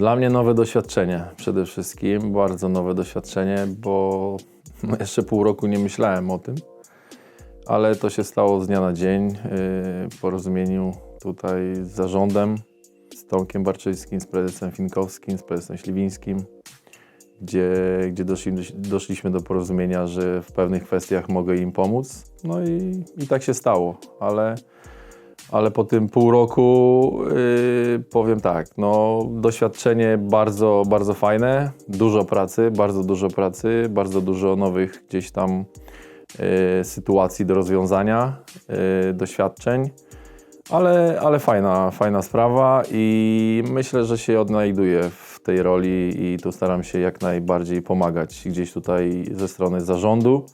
Dla mnie nowe doświadczenie przede wszystkim, bardzo nowe doświadczenie, bo jeszcze pół roku nie myślałem o tym, ale to się stało z dnia na dzień w porozumieniu tutaj z zarządem, z Tomkiem Barczyńskim, z prezesem Finkowskim, z prezesem Śliwińskim, gdzie, gdzie doszli, doszliśmy do porozumienia, że w pewnych kwestiach mogę im pomóc. No i, i tak się stało, ale ale po tym pół roku yy, powiem tak, no doświadczenie bardzo, bardzo fajne, dużo pracy, bardzo dużo pracy, bardzo dużo nowych gdzieś tam yy, sytuacji do rozwiązania, yy, doświadczeń, ale, ale fajna, fajna sprawa i myślę, że się odnajduję w tej roli i tu staram się jak najbardziej pomagać gdzieś tutaj ze strony zarządu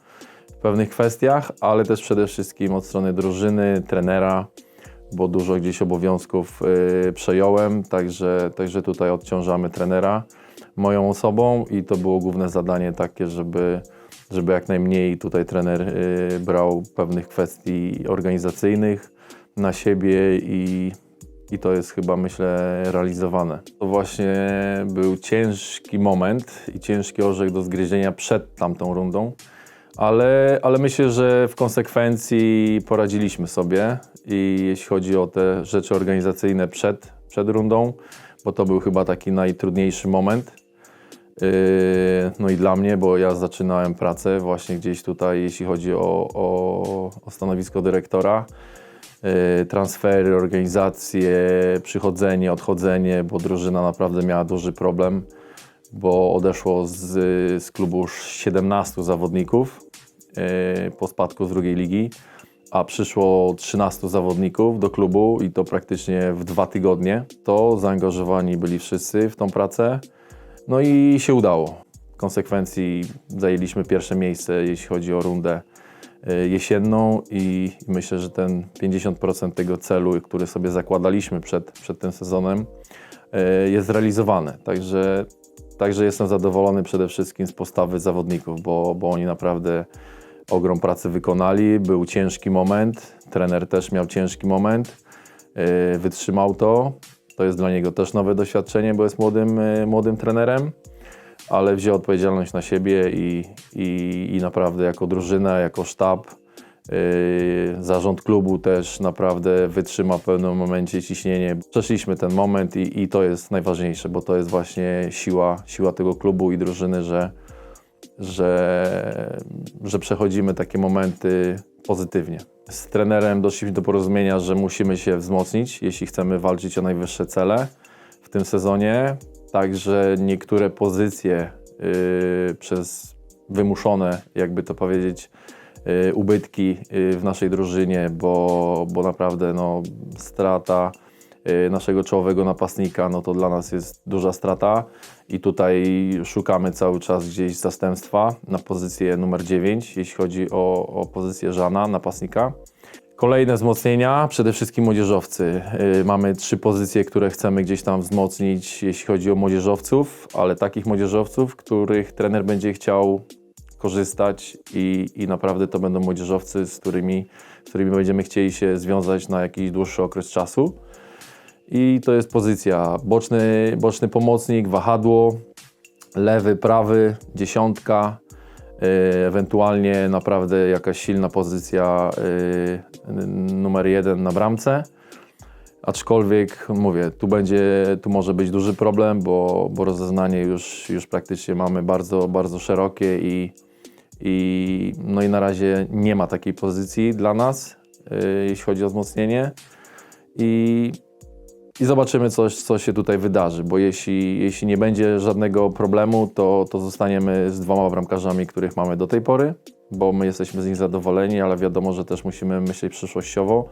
w pewnych kwestiach, ale też przede wszystkim od strony drużyny, trenera, bo dużo gdzieś obowiązków y, przejąłem, także, także tutaj odciążamy trenera moją osobą i to było główne zadanie takie, żeby, żeby jak najmniej tutaj trener y, brał pewnych kwestii organizacyjnych na siebie i, i to jest chyba myślę realizowane. To właśnie był ciężki moment i ciężki orzech do zgryzienia przed tamtą rundą ale, ale myślę, że w konsekwencji poradziliśmy sobie i jeśli chodzi o te rzeczy organizacyjne przed, przed rundą, bo to był chyba taki najtrudniejszy moment. Yy, no i dla mnie, bo ja zaczynałem pracę właśnie gdzieś tutaj, jeśli chodzi o, o, o stanowisko dyrektora. Yy, transfery, organizacje, przychodzenie, odchodzenie, bo drużyna naprawdę miała duży problem, bo odeszło z, z klubu już 17 zawodników yy, po spadku z drugiej ligi, a przyszło 13 zawodników do klubu i to praktycznie w dwa tygodnie. To zaangażowani byli wszyscy w tą pracę, no i się udało. W konsekwencji zajęliśmy pierwsze miejsce, jeśli chodzi o rundę yy, jesienną i myślę, że ten 50% tego celu, który sobie zakładaliśmy przed, przed tym sezonem, yy, jest zrealizowane. Także, także jestem zadowolony przede wszystkim z postawy zawodników, bo, bo oni naprawdę ogrom pracy wykonali. Był ciężki moment, trener też miał ciężki moment, yy, wytrzymał to. To jest dla niego też nowe doświadczenie, bo jest młodym, yy, młodym trenerem, ale wziął odpowiedzialność na siebie i, i, i naprawdę jako drużyna, jako sztab, yy, zarząd klubu też naprawdę wytrzymał w pewnym momencie ciśnienie. Przeszliśmy ten moment i, i to jest najważniejsze, bo to jest właśnie siła, siła tego klubu i drużyny, że, że, że przechodzimy takie momenty pozytywnie. Z trenerem doszliśmy do porozumienia, że musimy się wzmocnić, jeśli chcemy walczyć o najwyższe cele w tym sezonie. Także niektóre pozycje yy, przez wymuszone, jakby to powiedzieć, yy, ubytki yy, w naszej drużynie, bo, bo naprawdę no, strata naszego czołowego napastnika, no to dla nas jest duża strata i tutaj szukamy cały czas gdzieś zastępstwa na pozycję numer 9, jeśli chodzi o, o pozycję Żana, napastnika. Kolejne wzmocnienia, przede wszystkim młodzieżowcy. Yy, mamy trzy pozycje, które chcemy gdzieś tam wzmocnić, jeśli chodzi o młodzieżowców, ale takich młodzieżowców, których trener będzie chciał korzystać i, i naprawdę to będą młodzieżowcy, z którymi, z którymi będziemy chcieli się związać na jakiś dłuższy okres czasu. I to jest pozycja boczny, boczny pomocnik, wahadło, lewy, prawy, dziesiątka, yy, ewentualnie naprawdę jakaś silna pozycja yy, numer jeden na bramce. Aczkolwiek mówię, tu będzie, tu może być duży problem, bo, bo rozeznanie już, już praktycznie mamy bardzo, bardzo szerokie i, i, no i na razie nie ma takiej pozycji dla nas, yy, jeśli chodzi o wzmocnienie. I i zobaczymy, co, co się tutaj wydarzy, bo jeśli, jeśli nie będzie żadnego problemu, to, to zostaniemy z dwoma bramkarzami, których mamy do tej pory, bo my jesteśmy z nich zadowoleni, ale wiadomo, że też musimy myśleć przyszłościowo,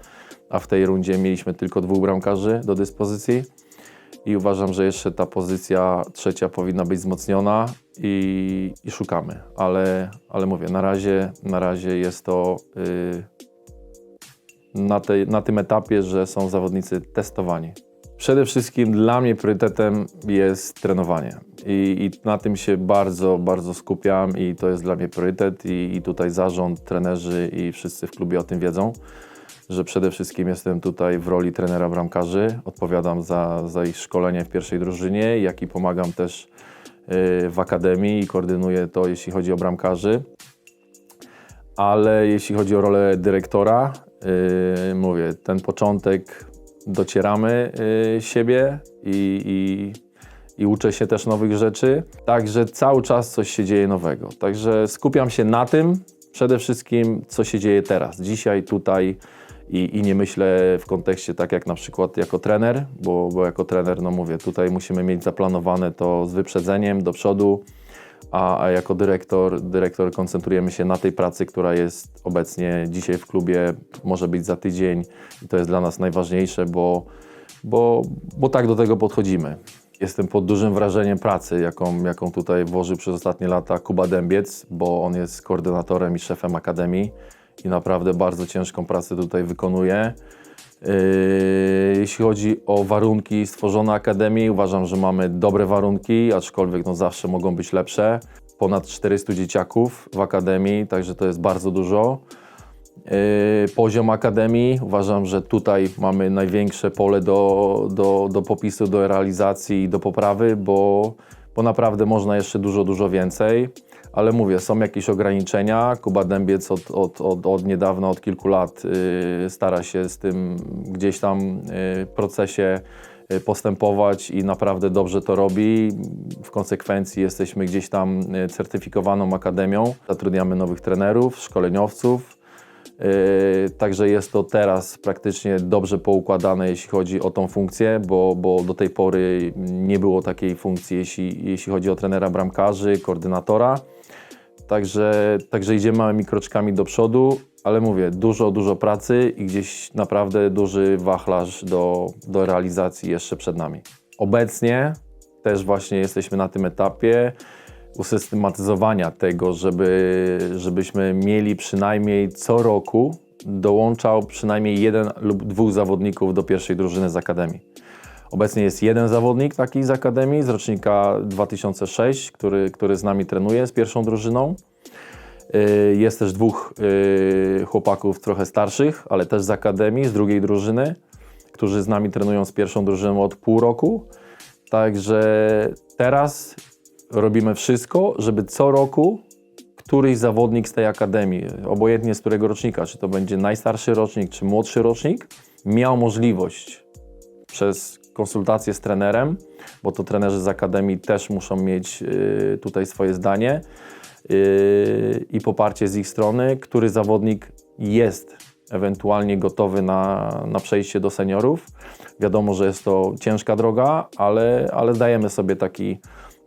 a w tej rundzie mieliśmy tylko dwóch bramkarzy do dyspozycji i uważam, że jeszcze ta pozycja trzecia powinna być wzmocniona i, i szukamy, ale, ale mówię, na razie, na razie jest to yy, na, tej, na tym etapie, że są zawodnicy testowani. Przede wszystkim dla mnie priorytetem jest trenowanie i, i na tym się bardzo, bardzo skupiam i to jest dla mnie priorytet i, i tutaj zarząd, trenerzy i wszyscy w klubie o tym wiedzą. że przede wszystkim jestem tutaj w roli trenera bramkarzy. Odpowiadam za, za ich szkolenie w pierwszej drużynie, jak i pomagam też y, w akademii i koordynuję to, jeśli chodzi o bramkarzy. Ale jeśli chodzi o rolę dyrektora, yy, mówię, ten początek docieramy yy, siebie i, i, i uczę się też nowych rzeczy. Także cały czas coś się dzieje nowego. Także skupiam się na tym przede wszystkim, co się dzieje teraz, dzisiaj, tutaj. I, I nie myślę w kontekście tak jak na przykład jako trener, bo, bo jako trener, no mówię, tutaj musimy mieć zaplanowane to z wyprzedzeniem do przodu, a, jako dyrektor, dyrektor koncentrujemy się na tej pracy, która jest obecnie dzisiaj w klubie, może być za tydzień i to jest dla nas najważniejsze, bo, bo, bo tak do tego podchodzimy. Jestem pod dużym wrażeniem pracy, jaką, jaką tutaj włożył przez ostatnie lata Kuba Dębiec, bo on jest koordynatorem i szefem Akademii i naprawdę bardzo ciężką pracę tutaj wykonuje. Yy, Jeśli chodzi o warunki stworzone Akademii, uważam, że mamy dobre warunki, aczkolwiek no zawsze mogą być lepsze. Ponad 400 dzieciaków w Akademii, także to jest bardzo dużo. Yy, Poziom Akademii, uważam, że tutaj mamy największe pole do, do, do popisu, do realizacji i do poprawy, bo, bo naprawdę można jeszcze dużo, dużo więcej. Ale mówię, są jakieś ograniczenia. Kuba Dębiec od, od, od, od niedawna, od kilku lat yy, stara się z tym gdzieś tam yy, procesie yy, postępować i naprawdę dobrze to robi. W konsekwencji jesteśmy gdzieś tam yy, certyfikowaną akademią. Zatrudniamy nowych trenerów, szkoleniowców. Yy, Także jest to teraz praktycznie dobrze poukładane, jeśli chodzi o tą funkcję, bo, bo do tej pory nie było takiej funkcji, jeśli, jeśli chodzi o trenera bramkarzy, koordynatora. Także, także idziemy małymi kroczkami do przodu, ale mówię, dużo, dużo pracy i gdzieś naprawdę duży wachlarz do, do realizacji jeszcze przed nami. Obecnie też właśnie jesteśmy na tym etapie usystematyzowania tego, żeby, żebyśmy mieli przynajmniej co roku dołączał przynajmniej jeden lub dwóch zawodników do pierwszej drużyny z Akademii. Obecnie jest jeden zawodnik taki z Akademii, z rocznika 2006, który, który z nami trenuje z pierwszą drużyną. Yy, Jest też dwóch yy, chłopaków trochę starszych, ale też z Akademii, z drugiej drużyny, którzy z nami trenują z pierwszą drużyną od pół roku. Także teraz robimy wszystko, żeby co roku któryś zawodnik z tej akademii, obojętnie z którego rocznika, czy to będzie najstarszy rocznik, czy młodszy rocznik, miał możliwość przez konsultacje z trenerem, bo to trenerzy z akademii też muszą mieć y, tutaj swoje zdanie y, i poparcie z ich strony, który zawodnik jest ewentualnie gotowy na, na przejście do seniorów. Wiadomo, że jest to ciężka droga, ale, ale dajemy sobie taki,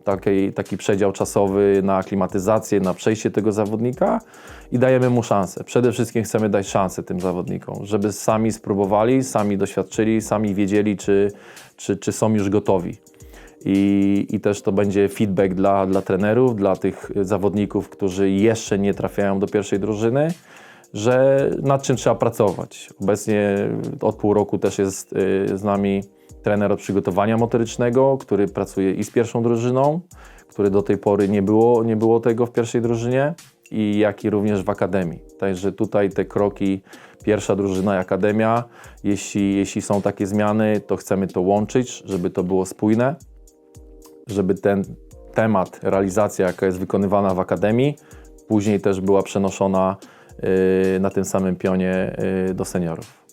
taki, taki przedział czasowy na aklimatyzację, na przejście tego zawodnika i dajemy mu szansę. Przede wszystkim chcemy dać szansę tym zawodnikom, żeby sami spróbowali, sami doświadczyli, sami wiedzieli, czy, czy, czy są już gotowi. I, I też to będzie feedback dla, dla trenerów, dla tych zawodników, którzy jeszcze nie trafiają do pierwszej drużyny, że nad czym trzeba pracować. Obecnie od pół roku też jest y, z nami trener od przygotowania motorycznego, który pracuje i z pierwszą drużyną, który do tej pory nie było, nie było tego w pierwszej drużynie, i jak i również w akademii. Także tutaj te kroki, pierwsza drużyna i akademia, jeśli, jeśli są takie zmiany, to chcemy to łączyć, żeby to było spójne, żeby ten temat, realizacja, jaka jest wykonywana w akademii, później też była przenoszona y, na tym samym pionie y, do seniorów.